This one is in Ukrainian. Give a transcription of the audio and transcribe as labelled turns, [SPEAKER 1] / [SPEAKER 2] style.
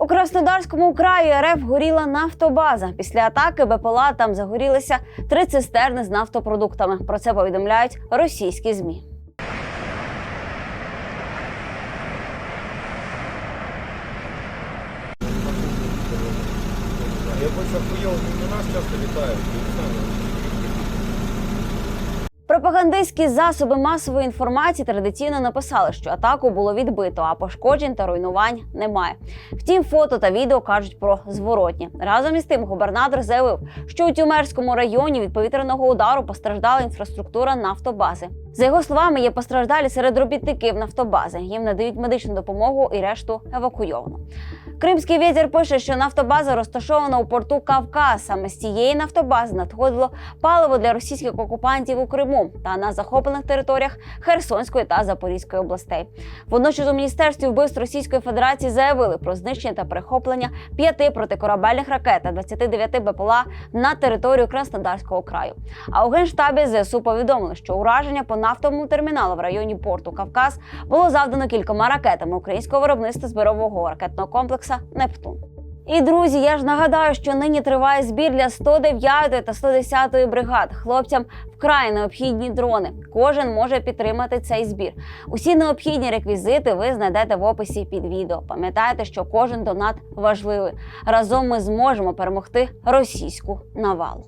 [SPEAKER 1] У Краснодарському краї РФ горіла нафтобаза. Після атаки БПЛА там загорілися три цистерни з нафтопродуктами. Про це повідомляють російські змі.
[SPEAKER 2] Я больше охуел, у нас часто не знаю.
[SPEAKER 1] Пропагандистські засоби масової інформації традиційно написали, що атаку було відбито, а пошкоджень та руйнувань немає. Втім, фото та відео кажуть про зворотні. Разом із тим, губернатор заявив, що у Тюмерському районі від повітряного удару постраждала інфраструктура нафтобази. За його словами, є постраждалі серед робітників нафтобази. Їм надають медичну допомогу і решту евакуйовано. Кримський вітер пише, що нафтобаза розташована у порту Кавказ. Саме з цієї нафтобази надходило паливо для російських окупантів у Криму та на захоплених територіях Херсонської та Запорізької областей. Водночас у міністерстві вбивств Російської Федерації заявили про знищення та перехоплення п'яти протикорабельних ракет та 29 БПЛА на територію Краснодарського краю. А у генштабі ЗСУ повідомили, що ураження по нафтовому терміналу в районі порту Кавказ було завдано кількома ракетами українського виробництва збирового ракетного комплексу Нептун. І друзі, я ж нагадаю, що нині триває збір для 109 та 110 бригад. Хлопцям вкрай необхідні дрони. Кожен може підтримати цей збір. Усі необхідні реквізити ви знайдете в описі під відео. Пам'ятайте, що кожен донат важливий. Разом ми зможемо перемогти російську навалу.